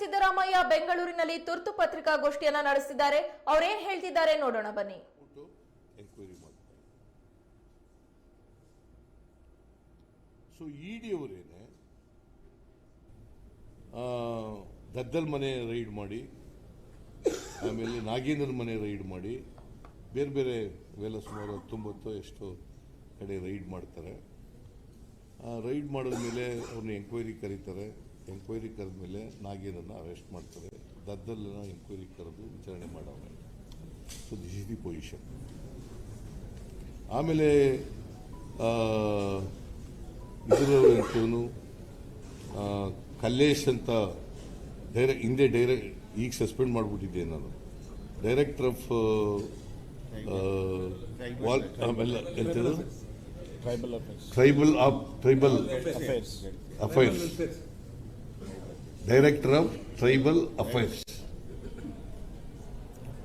ಸಿದ್ದರಾಮಯ್ಯ ಬೆಂಗಳೂರಿನಲ್ಲಿ ತುರ್ತು ಪತ್ರಿಕಾಗೋಷ್ಠಿಯನ್ನ ನಡೆಸಿದ್ದಾರೆ. ಅವರೇನ್ ಹೇಳ್ತಿದ್ದಾರೆ ನೋಡೋಣ ಬನ್ನಿ. ಸೊ ಇ ಡಿ ಅವರೇನೆ ದದ್ದಲ್ ಮನೆ ರೈಡ್ ಮಾಡಿ, ಆಮೇಲೆ ನಾಗೇಂದ್ರ ಮನೆ ರೈಡ್ ಮಾಡಿ, ಬೇರೆ ಬೇರೆ ಇವೆಲ್ಲ ಸುಮಾರು ಹತ್ತೊಂಬತ್ತು ಎಷ್ಟು ಕಡೆ ರೈಡ್ ಮಾಡ್ತಾರೆ. ರೈಡ್ ಮಾಡಿದ ಮೇಲೆ ಅವ್ರನ್ನ ಎಂಕ್ವೈರಿ ಕರೀತಾರೆ. ಎಂಕ್ವೈರಿ ಕರೆದ್ಮೇಲೆ ನಾಗೇರನ್ನು ಅರೆಸ್ಟ್ ಮಾಡ್ತಾರೆ. ದದ್ದಲ್ನ ಎಂಕ್ವೈರಿ ಕರೆದು ವಿಚಾರಣೆ ಮಾಡವ್ರೆ. So this is the position ಆಮೇಲೆ ಆ, ಇದ್ರ ಎಂತವನು ಆ, ಕಲ್ಲೇಶ್ ಅಂತ ಡೈರೆಕ್ಟ್ ಹಿಂದೆ ಡೈರೆಕ್ಟ್ ಈಗ ಸಸ್ಪೆಂಡ್ ಮಾಡಿಬಿಟ್ಟಿದ್ದೆ ನಾನು. ಡೈರೆಕ್ಟರ್ ಆಫ್ ವಾಲ್ ಆಮೇಲೆ ಎಂಥದ್ದು tribal of tribal affairs affairs director of tribal affairs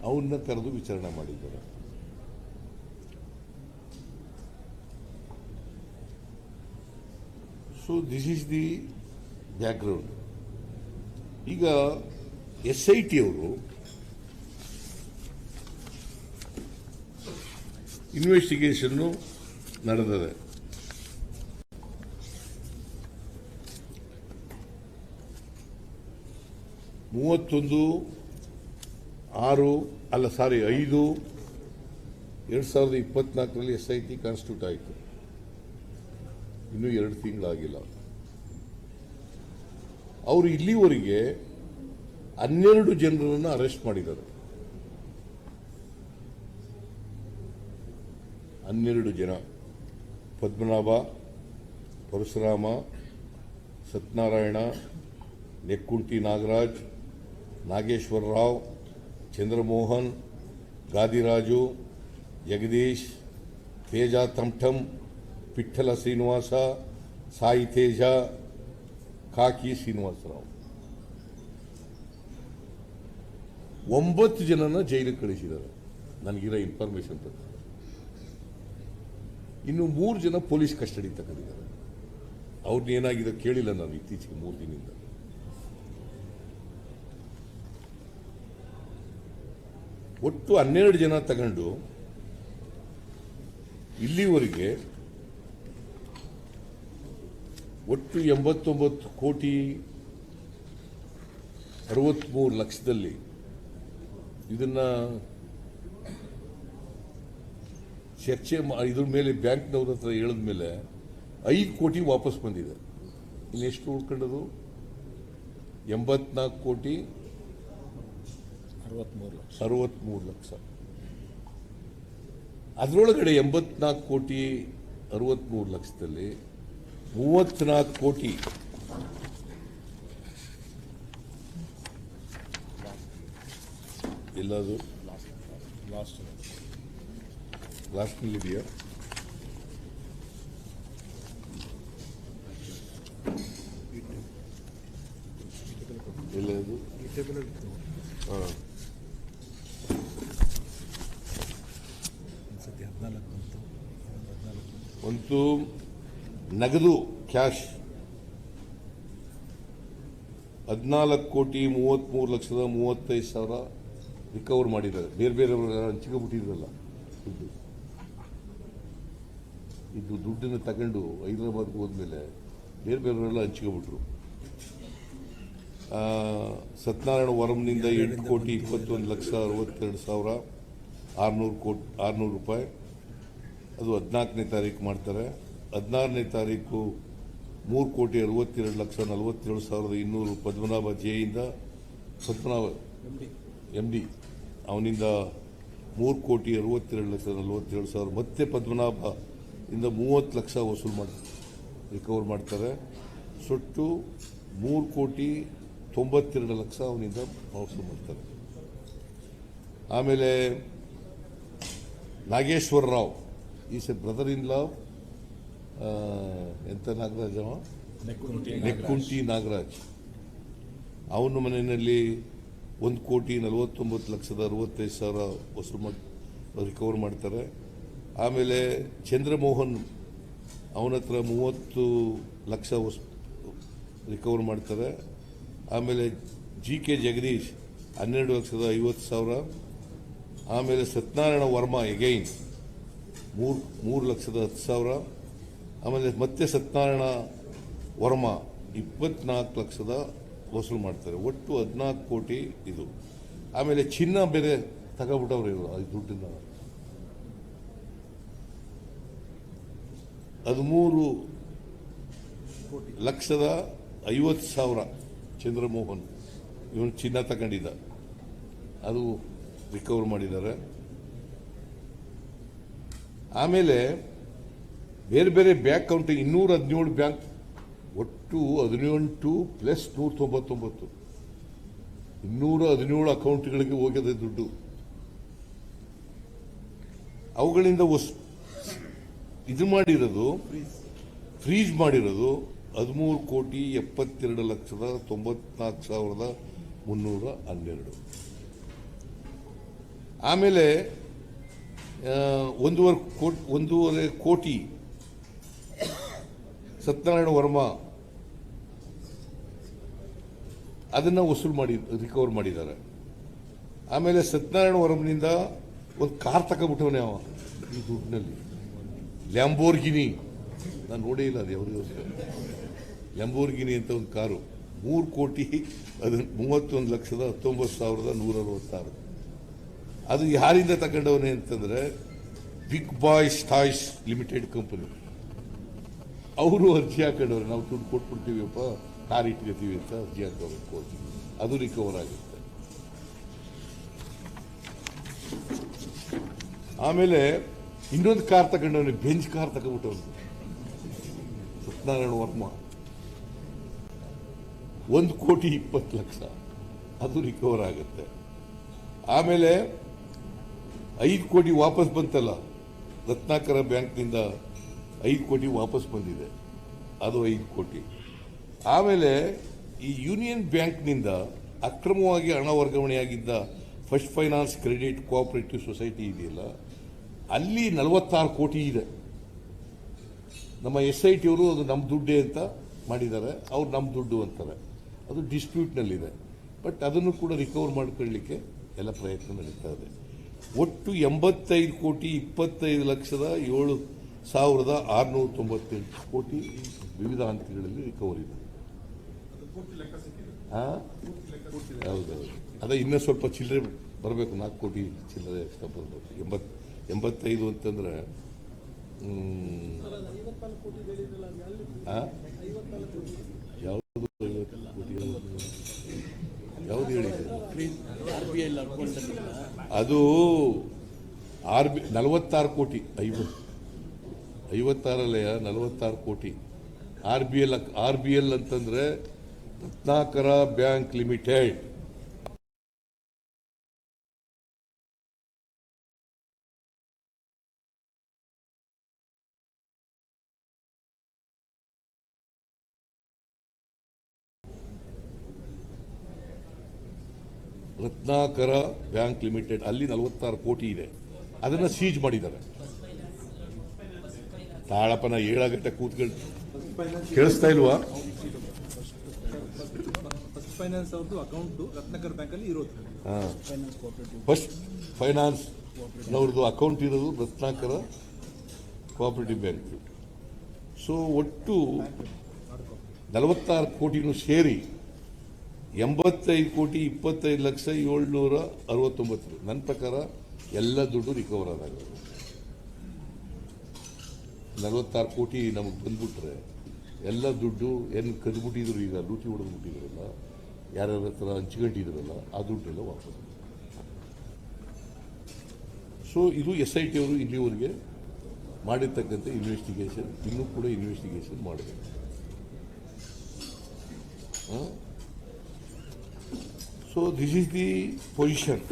ಅವನ್ನ ಕರೆದು ವಿಚಾರಣೆ ಮಾಡಿದ್ದಾರೆ. So this is the background ಈಗ ಎಸ್ ಐ ಟಿ ಅವರು ಇನ್ವೆಸ್ಟಿಗೇಷನ್ನು ನಡೆದಿದೆ. ಮೂವತ್ತೊಂದು, ಆರು, ಅಲ್ಲ ಸಾರಿ, ಐದು, ಎರಡು ಸಾವಿರದ ಇಪ್ಪತ್ನಾಲ್ಕರಲ್ಲಿ ಎಸ್ ಐ ಟಿ ಕಾನ್ಸ್ಟಿಟ್ಯೂಟ್ ಆಯಿತು. ಇನ್ನೂ ಎರಡು ತಿಂಗಳಾಗಿಲ್ಲ. ಅವರು ಇಲ್ಲಿವರೆಗೆ ಹನ್ನೆರಡು ಜನರನ್ನು ಅರೆಸ್ಟ್ ಮಾಡಿದ್ದಾರೆ. ಹನ್ನೆರಡು ಜನ. ಪದ್ಮನಾಭ, ಪರಶುರಾಮ, ಸತ್ಯನಾರಾಯಣ, ನೆಕ್ಕುಂಟಿ ನಾಗರಾಜ್ ನಾಗೇಶ್ವರ ರಾವ್, ಚಂದ್ರಮೋಹನ್, ಗಾದಿರಾಜು, ಜಗದೀಶ್, ತೇಜ ತಮ್ಠಮ್ ಪಿಠಲ ಶ್ರೀನಿವಾಸ, ಸಾಯಿ ತೇಜ, ಕಾಕಿ ಶ್ರೀನಿವಾಸರಾವ್. ಒಂಬತ್ತು ಜನನ ಜೈಲಿಗೆ ಕಳಿಸಿದ್ದಾರೆ. ನನಗಿರೋ ಇನ್ಫಾರ್ಮೇಶನ್ ಪ್ರಕಾರ. ಇನ್ನು ಮೂರು ಜನ ಪೊಲೀಸ್ ಕಸ್ಟಡಿ ತಗೊಂಡಿದ್ದಾರೆ ಅವ್ರನ್ನ ಏನಾಗಿದೆ ಕೇಳಿಲ್ಲ ನಾನು ಇತ್ತೀಚೆಗೆ ಮೂರು ದಿನದಿಂದ. ಒಟ್ಟು ಹನ್ನೆರಡು ಜನ ತಗೊಂಡು ಇಲ್ಲಿವರೆಗೆ ಒಟ್ಟು ಎಂಬತ್ತೊಂಬತ್ತು ಕೋಟಿ ಅರವತ್ಮೂರು ಲಕ್ಷದಲ್ಲಿ ಇದನ್ನ ಚರ್ಚೆ ಇದ್ರ ಮೇಲೆ ಬ್ಯಾಂಕ್ನವ್ರ ಹತ್ರ ಹೇಳಿದ ಮೇಲೆ ಐದು ಕೋಟಿ ವಾಪಸ್ ಬಂದಿದೆ. ಇನ್ನೆಷ್ಟು ಉಳ್ಕೊಂಡದು? ಎಂಬತ್ನಾಲ್ಕು ಕೋಟಿ ಅರವತ್ಮೂರು ಲಕ್ಷ. ಅರವತ್ಮೂರು ಲಕ್ಷ. ಅದರೊಳಗಡೆ ಎಂಬತ್ನಾಲ್ಕು ಕೋಟಿ ಅರವತ್ಮೂರು ಲಕ್ಷದಲ್ಲಿ ಮೂವತ್ನಾಲ್ಕು ಕೋಟಿ ಎಲ್ಲದು? ಲಾಸ್ಟ್ ಲಾಸ್ಟ್ನಲ್ಲಿದೆಯಾ ಎಲ್ಲದು ಹಾಂ ಸತಿ ಹದಿನಾಲ್ಕು ಬಂತು ಹದಿನಾಲ್ಕು ಒಂದು ನಗದು ಕ್ಯಾಶ್ ಹದಿನಾಲ್ಕು ಕೋಟಿ ಮೂವತ್ತ್ಮೂರು ಲಕ್ಷದ ಮೂವತ್ತೈದು ಸಾವಿರ ರಿಕವರ್ ಮಾಡಿದ್ದಾರೆ. ಬೇರೆ ಬೇರೆ ಹಂಚಿಕೆ ಬಿಟ್ಟಿದ್ರಲ್ಲ ದುಡ್ಡು. ಇದು ದುಡ್ಡನ್ನು ತಗೊಂಡು ಹೈದರಾಬಾದ್ಗೆ ಹೋದ್ಮೇಲೆ ಬೇರೆ ಬೇರೆಯವರೆಲ್ಲ ಹಂಚ್ಕೊಬಿಟ್ರು. ಸತ್ಯನಾರಾಯಣ ವರಂನಿಂದ ಎಂಟು ಕೋಟಿ ಇಪ್ಪತ್ತೊಂದು ಲಕ್ಷ ಅರವತ್ತೆರಡು ಸಾವಿರ ಆರುನೂರು ಕೋಟಿ, ಆರುನೂರು ರೂಪಾಯಿ. ಅದು ಹದಿನಾಲ್ಕನೇ ತಾರೀಕು ಮಾಡ್ತಾರೆ. ಹದಿನಾರನೇ ತಾರೀಕು ಮೂರು ಕೋಟಿ ಅರವತ್ತೆರಡು ಲಕ್ಷ ನಲವತ್ತೇಳು ಸಾವಿರದ ಇನ್ನೂರು ಪದ್ಮನಾಭ ಜೆಯಿಂದ ಪದ್ಮನಾಭ ಎಂ ಡಿ ಅವನಿಂದ ಮೂರು ಕೋಟಿ ಅರವತ್ತೆರಡು ಲಕ್ಷ ನಲವತ್ತೇಳು ಸಾವಿರ ಮತ್ತೆ ಪದ್ಮನಾಭ ಇಂದ ಮೂವತ್ತು ಲಕ್ಷ ವಸೂಲು ಮಾಡಿ ರಿಕವರ್ ಮಾಡ್ತಾರೆ. ಸೊಟ್ಟು ಮೂರು ಕೋಟಿ ತೊಂಬತ್ತೆರಡು ಲಕ್ಷ ಅವನಿಂದ ವಸೂಲು ಮಾಡ್ತಾರೆ. ಆಮೇಲೆ Nageshwara Rao. Is a brother in law ಎಂತ ನಾಗರಾಜ್ ಅವ? ನೆಕ್ಕುಂಟಿ ನಾಗರಾಜ್. ಅವನ ಮನೆಯಲ್ಲಿ ಒಂದು ಕೋಟಿ ನಲವತ್ತೊಂಬತ್ತು ಲಕ್ಷದ ಅರವತ್ತೈದು ಸಾವಿರ ವಸೂಲು ಮಾಡಿ ರಿಕವರ್ ಮಾಡ್ತಾರೆ. ಆಮೇಲೆ ಚಂದ್ರಮೋಹನ್ ಅವನ ಹತ್ರ ಮೂವತ್ತು ಲಕ್ಷ ವಸ್ ರಿಕವರ್ ಮಾಡ್ತಾರೆ. ಆಮೇಲೆ ಜಿ ಕೆ ಜಗದೀಶ್ ಹನ್ನೆರಡು ಲಕ್ಷದ ಐವತ್ತು ಸಾವಿರ. ಆಮೇಲೆ ಸತ್ಯನಾರಾಯಣ ವರ್ಮ ಎಗೈನ್ ಮೂರು ಮೂರು ಲಕ್ಷದ ಹತ್ತು ಸಾವಿರ. ಆಮೇಲೆ ಮತ್ತೆ ಸತ್ಯನಾರಾಯಣ ವರ್ಮ ಇಪ್ಪತ್ನಾಲ್ಕು ಲಕ್ಷದ ವಸೂಲು ಮಾಡ್ತಾರೆ. ಒಟ್ಟು ಹದಿನಾಲ್ಕು ಕೋಟಿ ಇದು. ಆಮೇಲೆ ಚಿನ್ನ ಬೇರೆ ತಗೊಬಿಟ್ಟವ್ರು ಇವರು ಅದು ದುಡ್ಡನ್ನ ಹದಿಮೂರು ಲಕ್ಷದ ಐವತ್ತು ಸಾವಿರ ಚಂದ್ರಮೋಹನ್ ಇವನು ಚಿನ್ನ ತಗೊಂಡಿದ್ದ. ಅದು ರಿಕವರ್ ಮಾಡಿದ್ದಾರೆ. ಆಮೇಲೆ ಬೇರೆ ಬೇರೆ ಬ್ಯಾಂಕ್ ಅಕೌಂಟ್ ಇನ್ನೂರ ಹದಿನೇಳು ಬ್ಯಾಂಕ್, ಒಟ್ಟು ಹದಿನೆಂಟು ಪ್ಲಸ್ ನೂರ ತೊಂಬತ್ತೊಂಬತ್ತು ಇನ್ನೂರ ಹದಿನೇಳು ಅಕೌಂಟ್ಗಳಿಗೆ ಹೋಗಿದೆ ದುಡ್ಡು. ಅವುಗಳಿಂದ ವಸ್ ಇದು ಮಾಡಿರೋದು, ಫ್ರೀಜ್ ಮಾಡಿರೋದು ಹದಿಮೂರು ಕೋಟಿ ಎಪ್ಪತ್ತೆರಡು ಲಕ್ಷದ ತೊಂಬತ್ನಾಲ್ಕು ಸಾವಿರದ ಮುನ್ನೂರ ಹನ್ನೆರಡು. ಆಮೇಲೆ ಒಂದೂವರೆ ಕೋಟಿ ಒಂದೂವರೆ ಕೋಟಿ ಸತ್ಯನಾರಾಯಣ ವರ್ಮಾ ಅದನ್ನ ವಸೂಲು ಮಾಡಿ ರಿಕವರ್ ಮಾಡಿದ್ದಾರೆ. ಆಮೇಲೆ ಸತ್ಯನಾರಾಯಣ ವರ್ಮನಿಂದ ಒಂದು ಕಾರ್ ತಗೊಂಡ್ಬಿಟ್ಟವನೇ ಅವ, ಈ ದುಡ್ಡಿನಲ್ಲಿ. ಲ್ಯಾಂಬೋರ್ಗಿನಿ ನಾನು ನೋಡೇ ಇಲ್ಲ ಅದು ಯಾವ್ದು ಲ್ಯಾಂಬೋರ್ಗಿನಿ ಅಂತ ಒಂದು ಕಾರು. ಮೂರು ಕೋಟಿ ಅದು ಮೂವತ್ತೊಂದು ಲಕ್ಷದ ಹತ್ತೊಂಬತ್ತು ಸಾವಿರದ ನೂರ ಅರವತ್ತಾರು ಅದು ಯಾರಿಂದ ತಗೊಂಡವನೇ ಅಂತಂದ್ರೆ big boys toys limited company. ಅವರು ಅರ್ಜಿ ಹಾಕೊಂಡವ್ರೆ, ನಾವು ದುಡ್ಡು ಕೊಟ್ಬಿಡ್ತೀವಿಯಪ್ಪ, ಕಾರ್ ಇಟ್ಕೋತೀವಿ ಅಂತ ಅರ್ಜಿ ಹಾಕೋರು ಅದು ರಿಕವರ್ ಆಗುತ್ತೆ. ಆಮೇಲೆ ಇನ್ನೊಂದು ಕಾರ್ ತಗೊಂಡವನು ಬೆಂಚ್ ಕಾರ್ ತಗೊಂಡ್ಬಿಟ್ಟವನು. ಸತ್ಯನಾರಾಯಣ ವರ್ಮ. ಒಂದು ಕೋಟಿ ಇಪ್ಪತ್ತು ಲಕ್ಷ. ಅದು ರಿಕವರ್ ಆಗುತ್ತೆ. ಆಮೇಲೆ ಐದು ಕೋಟಿ ವಾಪಸ್ ಬಂತಲ್ಲ, ರತ್ನಾಕರ ಬ್ಯಾಂಕ್ನಿಂದ ಐದು ಕೋಟಿ ವಾಪಸ್ ಬಂದಿದೆ. ಅದು ಐದು ಕೋಟಿ. ಆಮೇಲೆ ಈ ಯೂನಿಯನ್ ಬ್ಯಾಂಕ್ನಿಂದ ಅಕ್ರಮವಾಗಿ ಹಣ ವರ್ಗಾವಣೆಯಾಗಿದ್ದ first finance credit cooperative society ಇದೆಯಲ್ಲ, ಅಲ್ಲಿ ನಲವತ್ತಾರು ಕೋಟಿ ಇದೆ. ನಮ್ಮ ಎಸ್ ಐ ಟಿ ಅವರು ಅದು ನಮ್ಮ ದುಡ್ಡೇ ಅಂತ ಮಾಡಿದ್ದಾರೆ, ಅವ್ರು ನಮ್ಮ ದುಡ್ಡು ಅಂತಾರೆ. ಅದು ಡಿಸ್ಪ್ಯೂಟ್ನಲ್ಲಿದೆ. ಬಟ್ ಅದನ್ನು ಕೂಡ ರಿಕವರ್ ಮಾಡ್ಕೊಳ್ಳಿಕ್ಕೆ ಎಲ್ಲ ಪ್ರಯತ್ನ ನಡೀತಾ ಇದೆ. ಒಟ್ಟು ಎಂಬತ್ತೈದು ಕೋಟಿ ಇಪ್ಪತ್ತೈದು ಲಕ್ಷದ ಏಳು ಸಾವಿರದ ಆರುನೂರ ತೊಂಬತ್ತೆಂಟು ಕೋಟಿ ವಿವಿಧ ಹಂತಗಳಲ್ಲಿ ರಿಕವರಿ ಇದೆ. ಹಾ? ಹೌದೌದು. ಅದೇ ಇನ್ನೂ ಸ್ವಲ್ಪ ಚಿಲ್ಲರೆ ಬರಬೇಕು ನಾಲ್ಕು ಕೋಟಿ ಚಿಲ್ಲರೆ ಎಕ್ಸ್ಟ್ರಾ ಬರಬೇಕು. ಎಂಬತ್ ಎಂಬತ್ತೈದು ಅಂತಂದ್ರೆ? ಯಾವುದು ಐವತ್ತು ಕೋಟಿ? ಯಾವುದು? ಹೇಳಿದೆ ಅದು ಆರ್ ಬಿ ನಲವತ್ತಾರು ಕೋಟಿ, ಐವತ್ತು ಐವತ್ತಾರಲ್ಲಯ ನಲವತ್ತಾರು crore. R B L, R B L ಅಂತಂದರೆ Ratnakara bank limited. Ratnakara bank limited ಅಲ್ಲಿ ನಲವತ್ತಾರು ಕೋಟಿ ಇದೆ. ಅದನ್ನ ಸೀಜ್ ಮಾಡಿದ್ದಾರೆ. ತಾಳಪ್ಪನ ಏಳ ಗಂಟೆ ಕೂತ್ಕೊಂಡು ಕೇಳಿಸ್ತಾ ಇಲ್ವಾ? ಫಸ್ಟ್ ಫೈನಾನ್ಸ್ ಅವ್ರದ್ದು ಅಕೌಂಟು ರತ್ನಾಕರ್ ಬ್ಯಾಂಕಲ್ಲಿ ಇರೋದು. ಫೈನಾನ್ಸ್ ಕೋಆಪರೇಟಿವ್ ಫಸ್ಟ್ ಫೈನಾನ್ಸ್ ನವ್ರದ್ದು ಅಕೌಂಟ್ ಇರೋದು ರತ್ನಾಕರ ಕೋಆಪರೇಟಿವ್ ಬ್ಯಾಂಕ್ ಸೊ ಒಟ್ಟು ನಲವತ್ತಾರು ಕೋಟಿನೂ ಸೇರಿ ಎಂಬತ್ತೈದು ಕೋಟಿ ಇಪ್ಪತ್ತೈದು ಲಕ್ಷ ಏಳ್ನೂರ ಅರವತ್ತೊಂಬತ್ತು. ನನ್ನ ಪ್ರಕಾರ ಎಲ್ಲ ದುಡ್ಡು ರಿಕವರ್ ಆದಾಗ ನಲವತ್ತಾರು ಕೋಟಿ ನಮಗೆ ಬಂದ್ಬಿಟ್ರೆ ಎಲ್ಲ ದುಡ್ಡು ಏನು ಕದ್ಬಿಟ್ಟಿದ್ರು ಈಗ, ಲೂಟಿ ಹೊಡೆದ್ಬಿಟ್ಟಿದ್ರಲ್ಲ, ಯಾರ್ಯಾರ ಹತ್ರ ಹಂಚ್ಕೊಂಡಿದ್ರಲ್ಲ, ಆ ದುಡ್ಡೆಲ್ಲ ವಾಪಸ್ ಸೊ ಇದು ಎಸ್ ಐ ಟಿ ಅವರು ಇಲ್ಲಿವರೆಗೆ ಮಾಡಿರ್ತಕ್ಕಂಥ ಇನ್ವೆಸ್ಟಿಗೇಷನ್ ಇನ್ನೂ ಕೂಡ ಇನ್ವೆಸ್ಟಿಗೇಷನ್ ಮಾಡಬೇಕು. So this is the position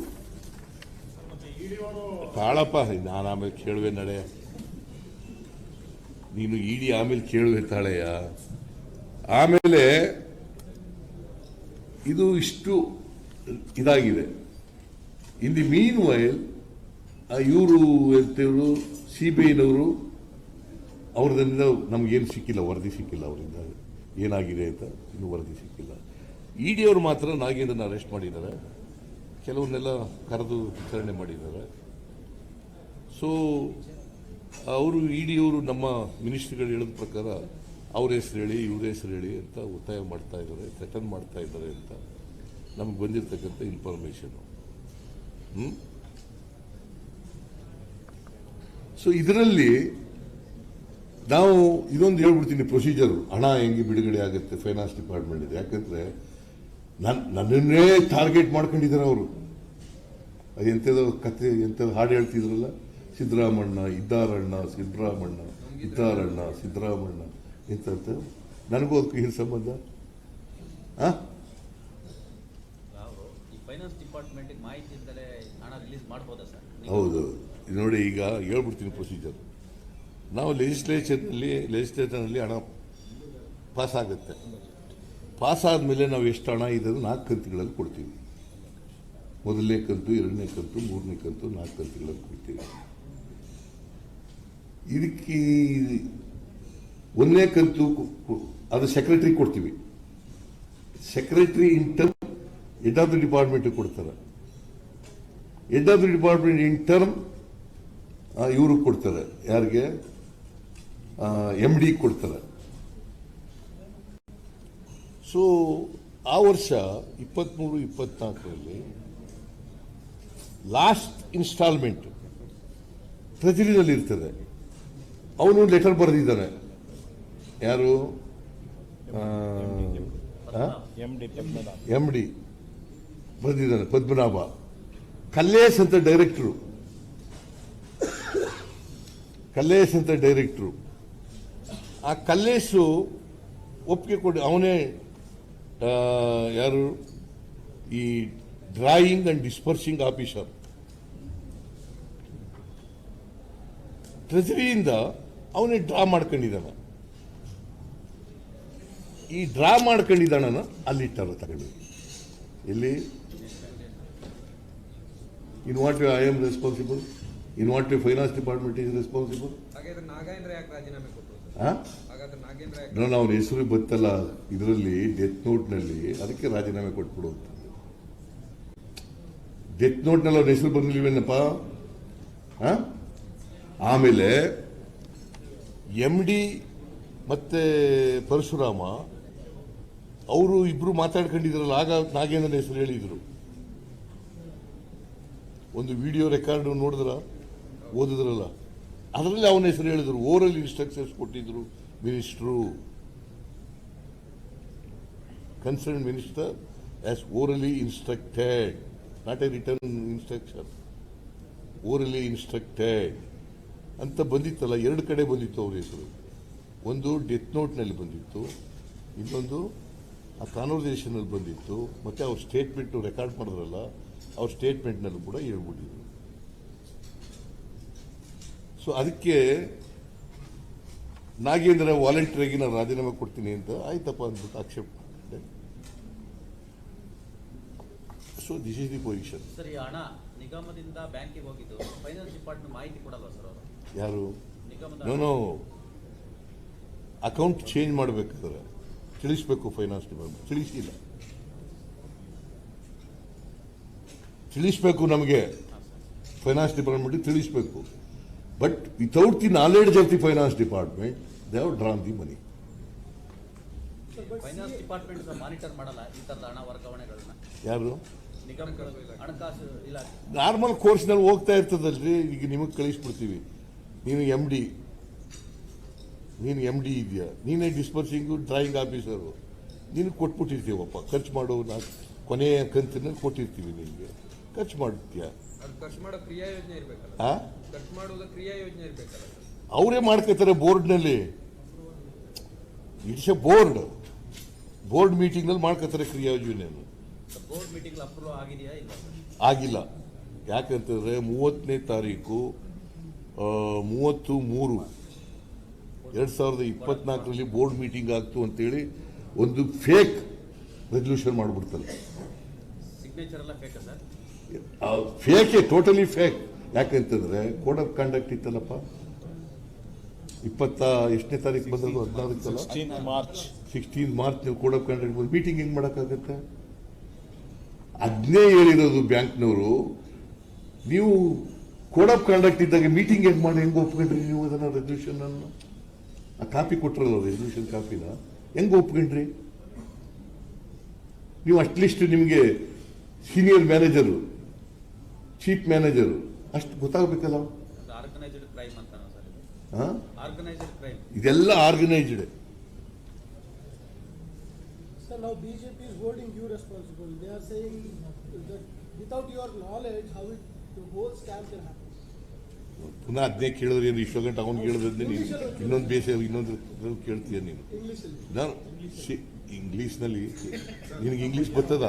ತಾಳಪ್ಪ ನಾನು ಆಮೇಲೆ ಕೇಳುವೆ ನಡೆ. ನೀನು ಇಡಿ ಆಮೇಲೆ ಕೇಳುವೆ ತಾಳೆಯ. ಆಮೇಲೆ ಇದು ಇಷ್ಟು ಇದಾಗಿದೆ. ಇನ್ ದಿ ಮೀನ್ ವೈಲ್ ಇವರು ಇವರು ಸಿ ಬಿ ಐನವರು ಅವ್ರದಿಂದ ನಮಗೇನು ಸಿಕ್ಕಿಲ್ಲ, ವರದಿ ಸಿಕ್ಕಿಲ್ಲ, ಅವರಿಂದ ಏನಾಗಿದೆ ಅಂತ ಇನ್ನೂ ವರದಿ ಸಿಕ್ಕಿಲ್ಲ. ಇ ಡಿ ಅವರು ಮಾತ್ರ ನಾಗೇಂದ್ರನ ಅರೆಸ್ಟ್ ಮಾಡಿದ್ದಾರೆ. ಕೆಲವನ್ನೆಲ್ಲ ಕರೆದು ವಿಚಾರಣೆ ಮಾಡಿದ್ದಾರೆ. ಸೊ ಅವರು ಇ ಡಿ ಅವರು ನಮ್ಮ ಮಿನಿಸ್ಟ್ರಿಗಳು ಹೇಳಿದ ಪ್ರಕಾರ ಅವ್ರ ಹೆಸರು ಹೇಳಿ, ಇವ್ರ ಹೆಸರು ಹೇಳಿ ಅಂತ ಒತ್ತಾಯ ಮಾಡ್ತಾ ಇದ್ದಾರೆ ಥ್ರೆಟನ್ ಮಾಡ್ತಾ ಇದ್ದಾರೆ ಅಂತ ನಮಗೆ ಬಂದಿರತಕ್ಕಂಥ ಇನ್ಫಾರ್ಮೇಷನ್ ಸೊ ಇದರಲ್ಲಿ ನಾವು ಇದೊಂದು ಹೇಳ್ಬಿಡ್ತೀನಿ ಪ್ರೊಸೀಜರ್ ಹಣ ಹೆಂಗೆ ಬಿಡುಗಡೆ ಆಗುತ್ತೆ ಫೈನಾನ್ಸ್ ಡಿಪಾರ್ಟ್ಮೆಂಟ್ ಇದೆ ಯಾಕಂದ್ರೆ ನನ್ ನನ್ನನ್ನೇ ಟಾರ್ಗೆಟ್ ಮಾಡ್ಕೊಂಡಿದ್ದಾರೆ ಅವರು. ಅದು ಎಂಥದ್ದು ಕತೆ ಎಂಥದ್ದು ಹಾಡು ಹೇಳ್ತಿದ್ರಲ್ಲ? ಸಿದ್ದರಾಮಣ್ಣ ಇದ್ದಾರಣ್ಣ ಸಿದ್ದರಾಮಣ್ಣ ಇದ್ದಾರಣ್ಣ ಸಿದ್ದರಾಮಣ್ಣ ಎಂತ ನನಗೂ ಅದಕ್ಕೆ ಏನು ಸಂಬಂಧ? ಹಾಂ ಹೌದು. ಇದು ನೋಡಿ ಈಗ ಹೇಳ್ಬಿಡ್ತೀನಿ ಪ್ರೊಸೀಜರ್ ನಾವು ಲೆಜಿಸ್ಲೇಷನ್ನಲ್ಲಿ ಲೆಜಿಸ್ಲೇಚರ್ನಲ್ಲಿ ಹಣ ಪಾಸ್ ಆಗುತ್ತೆ. ಪಾಸ್ ಆದಮೇಲೆ ನಾವು ಎಷ್ಟು ಹಣ ಇದೆ ನಾಲ್ಕು ಕಂತುಗಳಲ್ಲಿ ಕೊಡ್ತೀವಿ. ಮೊದಲನೇ ಕಂತು, ಎರಡನೇ ಕಂತು, ಮೂರನೇ ಕಂತು ನಾಲ್ಕು ಕಂತುಗಳಲ್ಲಿ ಕೊಡ್ತೀವಿ. ಇದಕ್ಕೆ ಒಂದನೇ ಕಂತು ಅದು ಸೆಕ್ರೆಟರಿ ಕೊಡ್ತೀವಿ. Secretary term head of the department ಕೊಡ್ತಾರೆ. Head of the department interim ಇವರು ಕೊಡ್ತಾರೆ. ಯಾರಿಗೆ? ಎಂ ಡಿ ಕೊಡ್ತಾರೆ. ಸೊ ಆ ವರ್ಷ ಇಪ್ಪತ್ತ್ಮೂರು ಇಪ್ಪತ್ನಾಲ್ಕರಲ್ಲಿ ಲಾಸ್ಟ್ ಇನ್ಸ್ಟಾಲ್ಮೆಂಟ್ ಪ್ರತಿನಿಧಿನಲ್ಲಿ ಇರ್ತದೆ. ಅವನು ಲೆಟರ್ ಬರೆದಿದ್ದಾನೆ. ಯಾರು? ಎಂ ಡಿ ಬರೆದಿದ್ದಾನೆ ಪದ್ಮನಾಭ. ಕಲ್ಲೇಶ್ ಅಂತ ಡೈರೆಕ್ಟ್ರು ಕಲ್ಲೇಶ್ ಅಂತ ಡೈರೆಕ್ಟ್ರು ಆ ಕಲ್ಲೇಶು ಒಪ್ಪಿಗೆ ಕೊಡಿ ಅವನೇ ಯಾರು? ಈ ಡ್ರಾಯಿಂಗ್ ಅಂಡ್ ಡಿಸ್ಪರ್ಸಿಂಗ್ ಆಫೀಸರ್ ಟ್ರೆಜರಿಯಿಂದ ಅವನೇ ಡ್ರಾ ಮಾಡ್ಕೊಂಡಿದ್ದಾನ. ಈ ಡ್ರಾ ಮಾಡ್ಕೊಂಡಿದ್ದಾನ ಅಲ್ಲಿಟ್ಟಾರ ತಗೊಂಡು. ಇಲ್ಲಿ in what I am responsible in what finance department is responsible ಹಾಗಾದ್ರೆ ನಾಗೇಂದ್ರ ಯಾಕೆ ರಾಜೀನಾಮೆ ಕೊಟ್ಟರು ಸರ್? ಹಾಗಾದ್ರೆ ನಾಗೇಂದ್ರ ಯಾಕೆ ನಾನು ಅವ್ರ ಹೆಸರು ಗೊತ್ತಲ್ಲ. ಇದರಲ್ಲಿ ಡೆತ್ ನೋಟ್ನಲ್ಲಿ ಅದಕ್ಕೆ ರಾಜೀನಾಮೆ ಅಂತ. ಡೆತ್ ನೋಟ್ನಲ್ಲಿ ಅವ್ರ ಹೆಸರು ಬಂದಿಲ್ವೇನಪ್ಪ? ಆ? ಆಮೇಲೆ ಎಂ ಡಿ ಮತ್ತೆ ಪರಶುರಾಮ ಅವರು ಇಬ್ರು ಮಾತಾಡ್ಕೊಂಡಿದ್ರಲ್ಲ ಆಗ ನಾಗೇಂದ್ರನ ಹೆಸರು ಹೇಳಿದ್ರು. ಒಂದು ವಿಡಿಯೋ ರೆಕಾರ್ಡ್ ನೋಡಿದ್ರ? ಓದಿದ್ರಲ್ಲ? ಅದರಲ್ಲಿ ಅವನ ಹೆಸರು ಹೇಳಿದರು. ಓರಲ್ ಇನ್ಸ್ಟ್ರಕ್ಷನ್ಸ್ ಕೊಟ್ಟಿದ್ರು minister concern minister as orally instructed not a written instruction orally instructed ಅಂತ ಬಂದಿತ್ತಲ್ಲ, ಎರಡು ಕಡೆ ಬಂದಿತ್ತು ಅವ್ರ ಹೆಸರು. ಒಂದು ಡೆತ್ ನೋಟ್ನಲ್ಲಿ ಬಂದಿತ್ತು, ಇನ್ನೊಂದು ಆ ಕಾನ್ವರ್ಸೇಷನಲ್ಲಿ ಬಂದಿತ್ತು. ಮತ್ತು ಅವ್ರ ಸ್ಟೇಟ್ಮೆಂಟು ರೆಕಾರ್ಡ್ ಮಾಡಿದ್ರಲ್ಲ, ಅವ್ರ ಸ್ಟೇಟ್ಮೆಂಟ್ನಲ್ಲೂ ಕೂಡ ಹೇಳ್ಬಿಟ್ಟಿದ್ರು. ಸೊ ಅದಕ್ಕೆ ನಾಗೇಂದ್ರ ವಾಲಂಟಿಯರಾಗಿ ನಾನು ರಾಜೀನಾಮೆ ಕೊಡ್ತೀನಿ ಅಂತ ಆಯ್ತಪ್ಪ ಅಂದ್ಬಿಟ್ಟು ಆಕ್ಷೇಪ ಮಾಡಿದೆ. So this is the position sir ಹಣ ನಿಗಮದಿಂದ ಬ್ಯಾಂಕಿಗೆ ಹೋಗಿದ್ದು. ಫೈನಾನ್ಸ್ ಡಿಪಾರ್ಟ್ಮೆಂಟ್ ಮಾಹಿತಿ ಕೊಡಲ್ಲ ಸರ್ ಅವರು? ಯಾರು? ನಾನು ಅಕೌಂಟ್ ಚೇಂಜ್ ಮಾಡಬೇಕಾದ್ರೆ ತಿಳಿಸ್ಬೇಕು ಫೈನಾನ್ಸ್ ಡಿಪಾರ್ಟ್ಮೆಂಟ್. ತಿಳಿಸಿಲ್ಲ. ತಿಳಿಸ್ಬೇಕು ನಮಗೆ. ಫೈನಾನ್ಸ್ ಡಿಪಾರ್ಟ್ಮೆಂಟ್ ತಿಳಿಸ್ಬೇಕು. But without the knowledge of the finance department they have drawn the money finance department monitor ಮಾಡಲ್ಲ ಈ ತರದ ಹಣ ವರ್ಗಾವಣೆಗಳನ್ನ. ಯಾರು? ನಿಗಮಗಳು ಹಣಕಾಸು ಇಲಾಖೆ. ನಾರ್ಮಲ್ ಕೋರ್ಸ್ನಲ್ಲಿ ಹೋಗ್ತಾ ಇರ್ತದಲ್ರಿ ಈಗ ನಿಮಗೆ ಕಳಿಸ್ಬಿಡ್ತೀವಿ. ನೀನು ಎಂ ಡಿ ನೀನು ಎಂ ಡಿ ಇದೆಯಾ? ನೀನೇ ಡಿಸ್ಪರ್ಸಿಂಗು ಡ್ರಾಯಿಂಗ್ ಆಫೀಸರು ನೀನು ಕೊಟ್ಬಿಟ್ಟಿರ್ತೀವಪ್ಪ. ಖರ್ಚು ಮಾಡೋ ನಾ ಕೊನೆಯ ಕಂತಿನಲ್ಲಿ ಕೊಟ್ಟಿರ್ತೀವಿ ನಿನಗೆ ಖರ್ಚು ಮಾಡ್ತೀಯ? ಖರ್ಚು ಮಾಡೋ ಕ್ರಿಯಾ ಯೋಜನೆ ಇರ್ಬೇಕಲ್ಲ. ಆ? ಅವರೇ ಮಾಡ್ಕೋತಾರೆ ಬೋರ್ಡ್ನಲ್ಲಿ. It's a board. ಬೋರ್ಡ್ ಮೀಟಿಂಗ್ನಲ್ಲಿ ಮಾಡ್ಕೋತಾರೆ ಕ್ರಿಯಾ ಯೋಜನೆಯನ್ನು ಆಗಿಲ್ಲ. ಯಾಕಂತಂದರೆ ಮೂವತ್ತನೇ ತಾರೀಕು ಮೂವತ್ತು ಮೂರು ಎರಡು ಸಾವಿರದ ಇಪ್ಪತ್ನಾಲ್ಕರಲ್ಲಿ ಬೋರ್ಡ್ ಮೀಟಿಂಗ್ ಆಗ್ತು ಅಂತೇಳಿ ಒಂದು ಫೇಕ್ ರೆಸಲ್ಯೂಷನ್ ಮಾಡಿಬಿಡ್ತಾರೆ. ಫೇಕೆ ಟೋಟಲಿ ಫೇಕ್ ಯಾಕಂತಂದ್ರೆ ಕೋಡ್ ಆಫ್ ಕಂಡಕ್ಟ್ ಇತ್ತಲ್ಲಪ್ಪ? ಇಪ್ಪತ್ತ ಎಷ್ಟನೇ ತಾರೀಕು ಬಂದದ್ದು? ಹದಿನಾರಕ್ಕಲ್ಲ ಮಾರ್ಚ್ ಸಿಕ್ಸ್ಟೀನ್ ಮಾರ್ಚ್ ನೀವು ಕೋಡ್ ಆಫ್ ಕಂಡಕ್ಟ್ ಬಂದು ಮೀಟಿಂಗ್ ಹೆಂಗ್ ಮಾಡೋಕ್ಕಾಗತ್ತೆ? ಅದನ್ನೇ ಹೇಳಿರೋದು ಬ್ಯಾಂಕ್ನವರು. ನೀವು ಕೋಡ್ ಆಫ್ ಕಂಡಕ್ಟ್ ಇದ್ದಾಗ ಮೀಟಿಂಗ್ ಹೆಂಗ್ ಮಾಡಿ ಹೆಂಗ್ ಒಪ್ಕೊಂಡ್ರಿ ನೀವು ಅದನ್ನ ರೆಸಲ್ಯೂಷನ್ ಅನ್ನು? ಆ ಕಾಪಿ ಕೊಟ್ರಲ್ಲ ರೆಸಲ್ಯೂಷನ್ ಕಾಪಿನ. ಹೆಂಗ್ ಒಪ್ಕೊಂಡ್ರಿ? ನೀವು ಅಟ್ಲೀಸ್ಟ್ ನಿಮಗೆ ಸೀನಿಯರ್ ಮ್ಯಾನೇಜರು ಚೀಫ್ ಮ್ಯಾನೇಜರು ಅಷ್ಟು ಗೊತ್ತಾಗಬೇಕಲ್ಲ? ಅಂತ ಸರ್ ಇದೆಲ್ಲ organised So now BJP is holding you responsible. They are saying that without your knowledge, how it, the whole scam can happen. ಪುನಃ ಅದನ್ನೇ ಕೇಳಿದ್ರೆ ಏನು ಇಷ್ಟೋ ಗಂಟೆ ಅವ್ನು ಕೇಳಿದ್ರೆ ನೀನು. ಇನ್ನೊಂದು ಬೇಸ ಇನ್ನೊಂದು ಕೇಳ್ತೀಯ ನೀನು. ನಾನು ಇಂಗ್ಲೀಷ್ನಲ್ಲಿ ನಿನಗೆ ಇಂಗ್ಲೀಷ್ ಬರ್ತದ?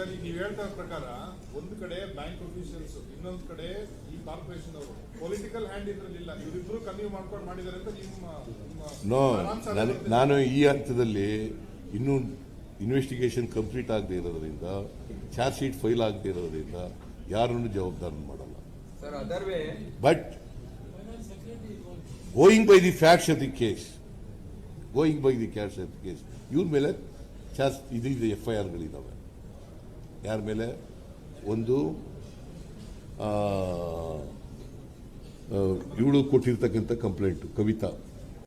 ಸರ್ ಈಗ ನೀವು ಹೇಳ್ತಾ ಇರೋ ಪ್ರಕಾರ ಒಂದು ಕಡೆ ಬ್ಯಾಂಕ್ ಅಫಿಷಿಯಲ್ಸ್ ಇನ್ನೊಂದು ಕಡೆ ಈ ಕಾರ್ಪೊರೇಷನ್ ಅವರು. ಪೊಲಿಟಿಕಲ್ ಹ್ಯಾಂಡ್ ಇದ್ರಲ್ಲಿಲ್ಲ ಇವರಿಬ್ರು ಕನ್ಯೂ ಮಾಡ್ಕೊಂಡು ಮಾಡಿದ್ದಾರೆ ಅಂತ ನಿಮ್ಮ ನೋ ನಾನು ಈ ಹಂತದಲ್ಲಿ ಇನ್ನೂ ಇನ್ವೆಸ್ಟಿಗೇಷನ್ ಕಂಪ್ಲೀಟ್ ಆಗದೆ ಇರೋದ್ರಿಂದ ಚಾರ್ಜ್ ಶೀಟ್ ಫೈಲ್ ಆಗದೆ ಇರೋದ್ರಿಂದ ಯಾರನ್ನು ಜವಾಬ್ದಾರ ಮಾಡಲ್ಲ. But going by the facts of the case going by the facts of the case ಇವ್ರ ಮೇಲೆ ಚಾರ್ಜ್ ಇದು ಎಫ್ ಐ ಆರ್ಗಳಿದ್ದಾವೆ ಯಾರ ಮೇಲೆ? ಒಂದು ಇವಳು ಕೊಟ್ಟಿರ್ತಕ್ಕಂಥ ಕಂಪ್ಲೇಂಟು ಕವಿತಾ.